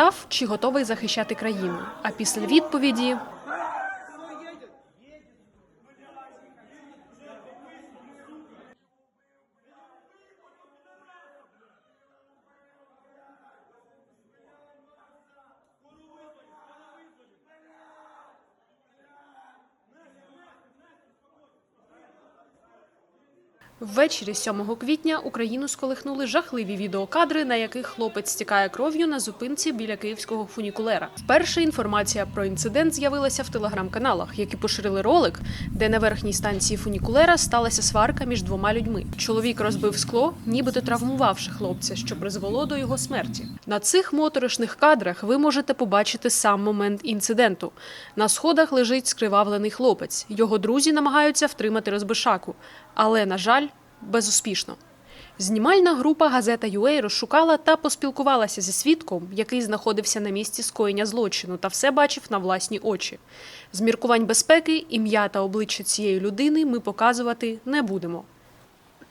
запитав, чи готовий захищати країну. А після відповіді Ввечері 7 квітня Україну сколихнули жахливі відеокадри, на яких хлопець стікає кров'ю на зупинці біля київського фунікулера. Вперше інформація про інцидент з'явилася в телеграм-каналах, які поширили ролик, де на верхній станції фунікулера сталася сварка між двома людьми. Чоловік розбив скло, нібито травмувавши хлопця, що призвело до його смерті. На цих моторошних кадрах ви можете побачити сам момент інциденту. На сходах лежить скривавлений хлопець. Його друзі намагаються втримати розбишаку, але на жаль, безуспішно. Знімальна група газета UA розшукала та поспілкувалася зі свідком, який знаходився на місці скоєння злочину та все бачив на власні очі. З міркувань безпеки ім'я та обличчя цієї людини ми показувати не будемо.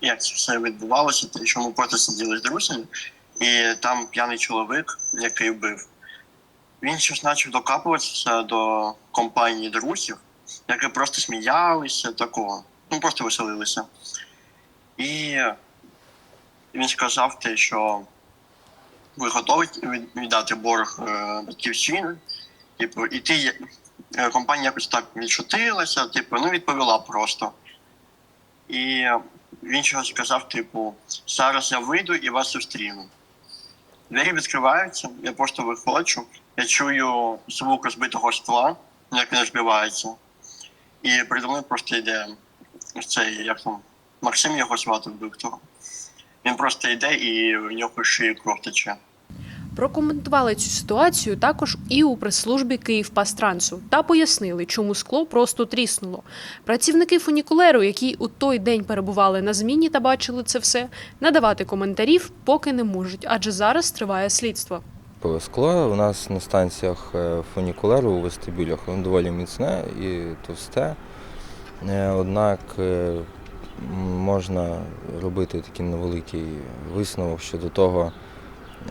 як це все відбувалося, те, що ми просто сиділи з друзями, і там п'яний чоловік, який вбив, він щось почав докапуватися до компанії друзів, які просто сміялися, такого. Ну просто веселилися. І він сказав те, що ви готові віддати борг е, батьківщини. Типу, і ти е, компанія якось так відшутилася, типу, ну відповіла просто. І він чогось сказав, типу, зараз я вийду і вас зустріну. Двері відкриваються, я просто виходжу, я чую звук розбитого скла, як він розбивається. І передо мною просто йде цей, як там, Максим його звати того. Він просто йде і в нього шиї кров тече. Прокоментували цю ситуацію також і у прес-службі Київпастрансу та пояснили, чому скло просто тріснуло. Працівники фунікулеру, які у той день перебували на зміні та бачили це все, надавати коментарів поки не можуть, адже зараз триває слідство. Скло у нас на станціях е, фунікулеру у вестибюлях воно доволі міцне і товсте. Е, Однак е, можна робити такий невеликий висновок щодо того,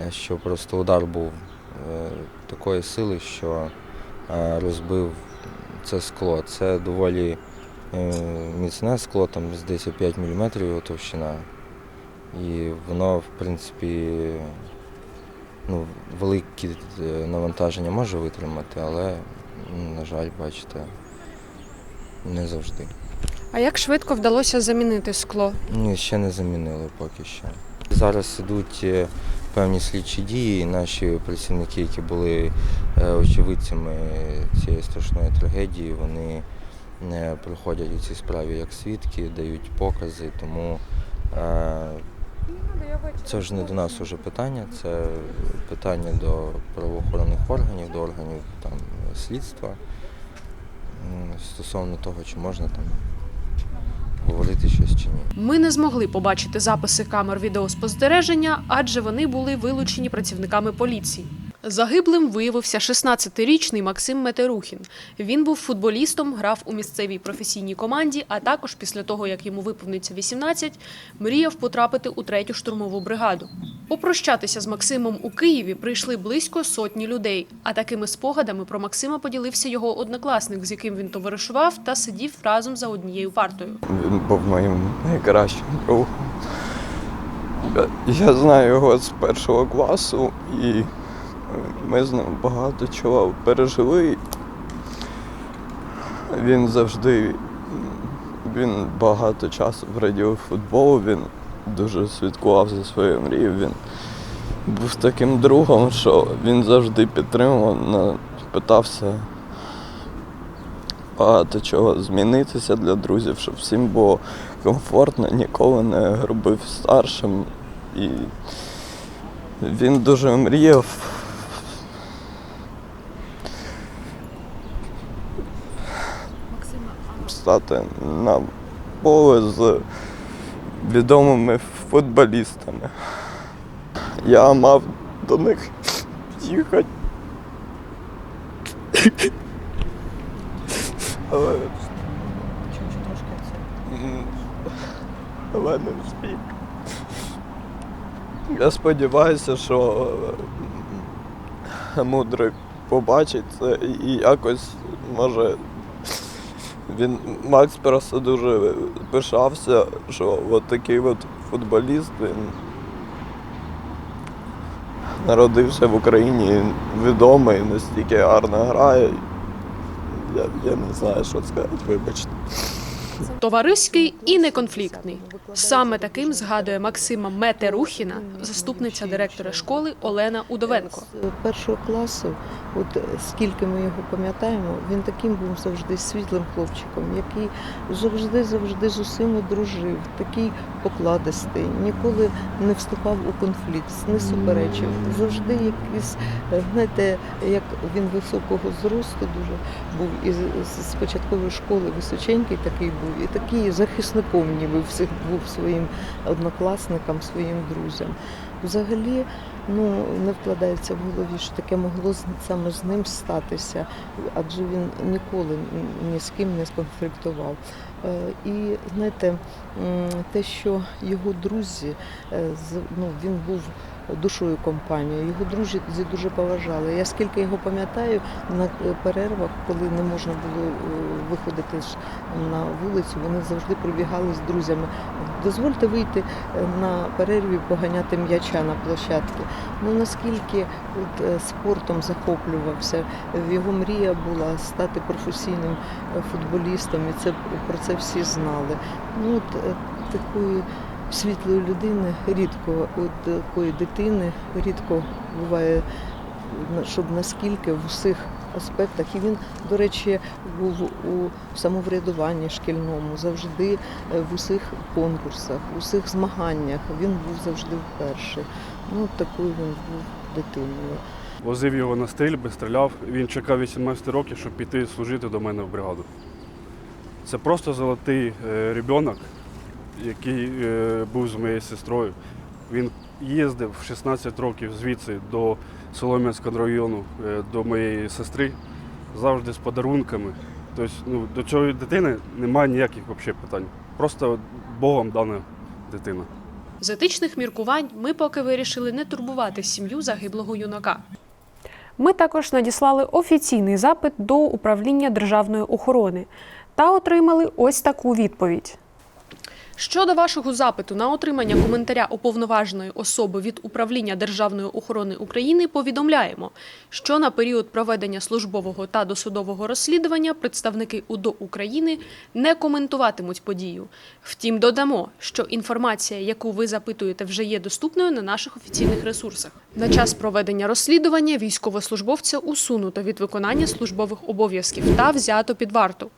е, що просто удар був такої сили, що розбив це скло. Це доволі міцне скло, там здається 5 мм його товщина. І воно, в принципі, ну, великі е, навантаження може витримати, але, на жаль, бачите, не завжди. А як швидко вдалося замінити скло? Ні, ще не замінили поки що. Зараз ідуть е, певні слідчі дії, наші працівники, які були е, очевидцями цієї страшної трагедії, вони не приходять у цій справі як свідки, дають покази, тому е, це ж не до нас уже питання, це питання до правоохоронних органів, до органів там, слідства стосовно того, чи можна там говорити щось чи ні. Ми не змогли побачити записи камер відеоспостереження, адже вони були вилучені працівниками поліції. Загиблим виявився 16-річний Максим Метерухін. Він був футболістом, грав у місцевій професійній команді, а також після того, як йому виповниться 18, мріяв потрапити у третю штурмову бригаду. Попрощатися з Максимом у Києві прийшли близько сотні людей. А такими спогадами про Максима поділився його однокласник, з яким він товаришував та сидів разом за однією партою. Він був моїм найкращим другом. Я- знаю його з першого класу і ми з ним багато чого пережили. Він завжди він багато часу приділив футболу, він дуже слідкував за своєю мрією. Він був таким другом, що він завжди підтримував, питався багато чого змінитися для друзів, щоб всім було комфортно, ніколи не робив старшим. І він дуже мріяв. Стати на поле з відомими футболістами. Я мав до них їхати. Але Але не встиг. Я сподіваюся, що е, мудрий побачить це і якось може. Він Макс просто дуже пишався, що от такий от футболіст він народився в Україні, відомий, настільки гарно грає. Я, я не знаю, що сказати, вибачте. Товариський і неконфліктний. Саме таким згадує Максима Метерухіна, заступниця директора школи Олена Удовенко. З першого класу, от скільки ми його пам'ятаємо, він таким був завжди світлим хлопчиком, який завжди завжди з усіма дружив, такий покладистий, ніколи не вступав у конфлікт, не суперечив. Завжди якийсь, знаєте, як він високого зросту дуже був і з- з з початкової школи височенький такий був, і такий захисником ніби всіх був своїм однокласникам, своїм друзям. Взагалі, ну не вкладається в голові, що таке могло саме з ним статися, адже він ніколи ні з ким не сконфліктував. Е, І знаєте, те, що його друзі, е, ну, він був душою компанії, його друзі дуже поважали. Я скільки його пам'ятаю, на е, перервах, коли не можна було е, виходити на вулицю, вони завжди прибігали з друзями. Дозвольте вийти е, на перерві поганяти м'яча на площадки. Ну наскільки от, спортом захоплювався, його мрія була стати професійним футболістом, і це про це всі знали. Ну от такої світлої людини рідко, от такої дитини рідко буває, щоб наскільки в усіх аспектах. І він, до речі, був у самоврядуванні шкільному, завжди е, в усіх конкурсах, в усіх змаганнях. Він був завжди вперше. Ну, такою він був дитиною. Возив його на стрільби, стріляв. Він чекав 18 років, щоб піти служити до мене в бригаду. Це просто золотий е, ребенок, який е, був з моєю сестрою. Він їздив 16 років звідси до Солом'янського району е, до моєї сестри, завжди з подарунками. Тобто ну, до цієї дитини немає ніяких взагалі питань. Просто Богом дана дитина. З етичних міркувань ми поки вирішили не турбувати сім'ю загиблого юнака. Ми також надіслали офіційний запит до управління державної охорони та отримали ось таку відповідь. Щодо вашого запиту на отримання коментаря уповноваженої особи від управління Державної охорони України повідомляємо, що на період проведення службового та досудового розслідування представники УДО України не коментуватимуть подію. Втім, додамо, що інформація, яку ви запитуєте, вже є доступною на наших офіційних ресурсах. На час проведення розслідування військовослужбовця усунуто від виконання службових обов'язків та взято під варту.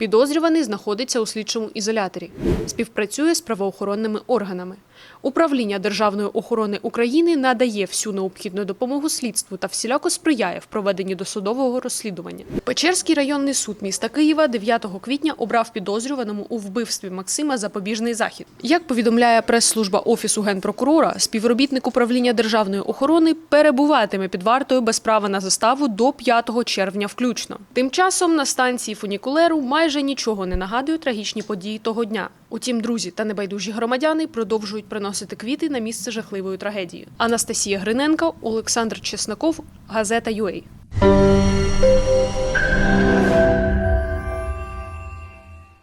Підозрюваний знаходиться у слідчому ізоляторі, співпрацює з правоохоронними органами. Управління Державної охорони України надає всю необхідну допомогу слідству та всіляко сприяє в проведенні досудового розслідування. Печерський районний суд міста Києва 9 квітня обрав підозрюваному у вбивстві Максима запобіжний захід. Як повідомляє прес-служба офісу генпрокурора, співробітник управління державної охорони перебуватиме під вартою без права на заставу до 5 червня включно. Тим часом на станції фунікулеру майже нічого не нагадує трагічні події того дня. Утім, друзі та небайдужі громадяни продовжують приносити квіти на місце жахливої трагедії. Анастасія Гриненко, Олександр Чесноков, газета UA.